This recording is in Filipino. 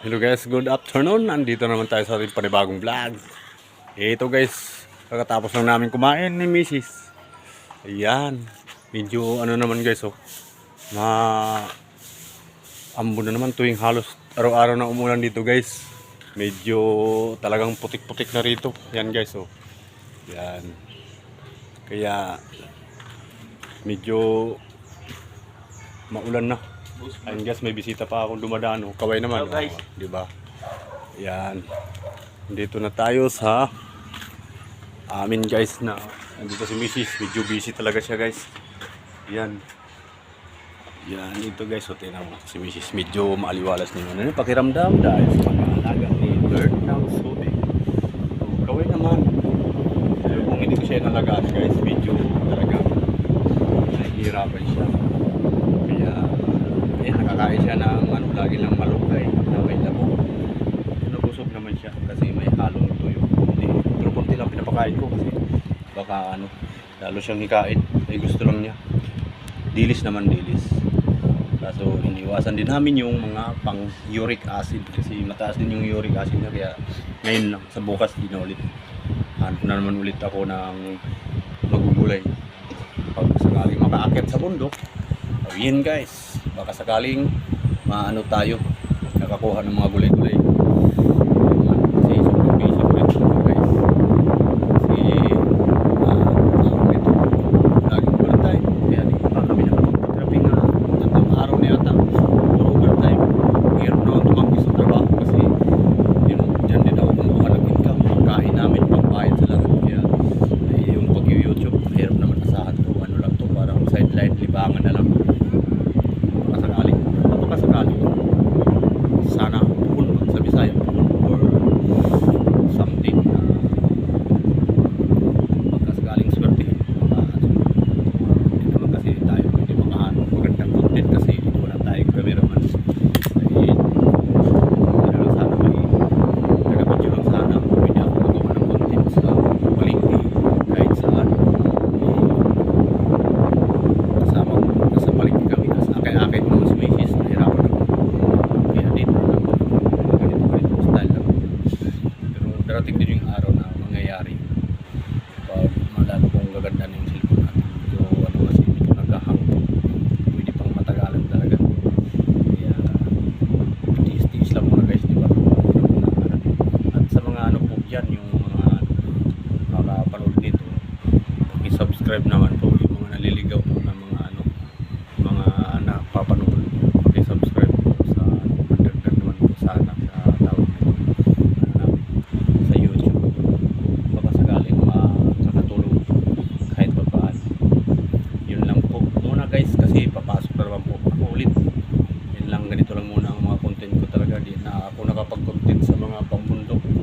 Hello guys, good afternoon. Nandito naman tayo sa ating panibagong vlog. Ito guys, kakatapos lang namin kumain ni Mrs. Ayan. Medyo ano naman guys oh. Ma ambon na naman tuwing halos araw-araw na umulan dito guys. Medyo talagang putik-putik na rito. Yan guys oh. Yan. Kaya medyo maulan na. Ayun guys, may bisita pa akong dumadaan. Oh. Kaway naman. Hello, guys. Oh, di ba? Yan. Dito na tayo sa amin guys na andito si Mrs. Medyo busy talaga siya guys. Yan. Yan, ito guys. So, tingnan mo si Mrs. Medyo maaliwalas niyo. Ano yung pakiramdam dahil sa pag-aalaga ni Bird ng Sobe. So, kaway naman. Kung hindi ko siya nalagaan guys, medyo talaga nahihirapan siya. Kaya, eh, nakakain siya ng ano, lagi lang malukay na may labo. Nabusog naman siya kasi may halong tuyo. Hindi, pero konti lang pinapakain ko kasi baka ano, lalo siyang hikain. Ay gusto lang niya. Dilis naman dilis. Kaso iniwasan din namin yung mga pang uric acid kasi mataas din yung uric acid niya kaya ngayon lang sa bukas di na ulit. Hanap na naman ulit ako ng magugulay. Pag sakaling makaakit sa bundok, yun guys, baka sakaling maano tayo, nakakuha ng mga gulay-gulay. Kasi sobrang busy ko rin ito guys. Kasi, ah, uh, ito, laging overtime. Kaya di pa kami nakapag-trapping nga tatlong araw na yata. Puro overtime. Hirap na ako tumakbo sa trabaho kasi, you know, dyan din ako kumuha ng income. Pagkain namin, pangbayad sa lahat. Kaya, eh, yung pag-YouTube, hirap naman asahan ko. Ano lang to, parang sideline, libangan na lang pakasakali pakasakali sana puhon sa Bisaya puhon or something na pagkasakaling swerte uh, hindi naman kasi tayo hindi makaano magandang content kasi wala tayong cameraman ay ano lang sana may taga-video lang sana pwede ako magawa ng content sa palengke kahit saan kasama ko nasa paligid kami kasi akay-akay ko naman sa Macy's nahirapan ako kaya dito na lang mga ganito ganito style lang pero darating din yung araw na mangyayari. Pag malalo kong gaganda na yung cellphone natin. So ano kasi medyo naghahang. Pwede pang matagalan talaga. Kaya tiis-tiis lang muna guys di ba? At sa mga ano po yan yung mga makapanood nito i-subscribe naman po yung mga naliligaw po na mga ano mga napapanood ako ulit. Yun lang ganito lang muna ang mga content ko talaga. Di na ako nakapag-content sa mga pambundok.